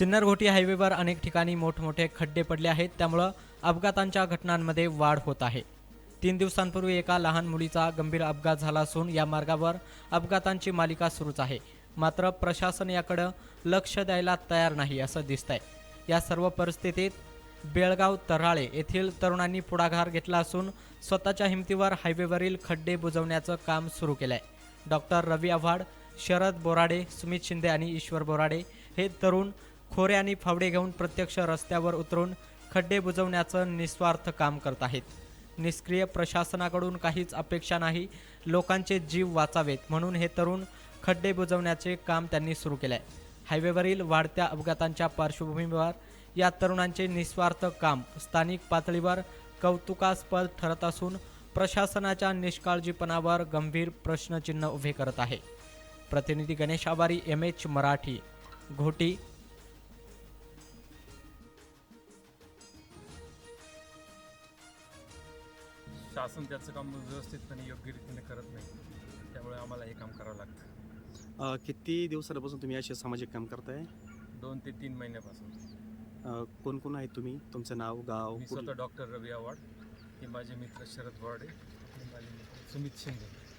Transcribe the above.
सिन्नर-घोटी हायवेवर अनेक ठिकाणी मोठमोठे खड्डे पडले आहेत. त्यामुळं अपघातांच्या घटनांमध्ये वाढ होत आहे. तीन दिवसांपूर्वी एका लहान मुलीचा गंभीर अपघात झाला असून या मार्गावर अपघातांची मालिका सुरूच आहे. मात्र प्रशासन याकडं लक्ष द्यायला तयार नाही असं दिसतंय. या सर्व परिस्थितीत बेळगाव तराळे येथील तरुणांनी पुढाकार घेतला असून स्वतःच्या हिमतीवर हायवेवरील खड्डे बुजवण्याचं काम सुरू केलंय. डॉक्टर रवी आव्हाड शरद बोराडे सुमित शिंदे आणि ईश्वर बोराडे हे तरुण खोरे आणि फावडे घेऊन प्रत्यक्ष रस्त्यावर उतरून खड्डे बुजवण्याचं निस्वार्थ काम करत आहेत. निष्क्रिय प्रशासनाकडून काहीच अपेक्षा नाही लोकांचे जीव वाचावेत म्हणून हे तरुण खड्डे बुजवण्याचे काम त्यांनी सुरू केले आहे हायवेवरील वाढत्या अपघातांच्या पार्श्वभूमीवर या तरुणांचे निस्वार्थ काम स्थानिक पातळीवर कौतुकास्पद ठरत असून प्रशासनाच्या निष्काळजीपणावर गंभीर प्रश्नचिन्ह उभे करत आहे. प्रतिनिधी गणेश आवारी एम एच मराठी घोटी शासन त्याचं काम व्यवस्थितपणे योग्य रीतीने करत नाही त्यामुळे आम्हाला हे काम करावं लागतं. अ, किती दिवसापासून तुम्ही असे सामाजिक काम करताय? दोन ते तीन महिन्यापासून. अ, कोण कोण आहेत तुम्ही? तुमचं नाव गाव मी कुठलं? स्वतः डॉक्टर रवी आवाड हे माझे मित्र शरद आणि माझे मित्र सुमित शिंदे.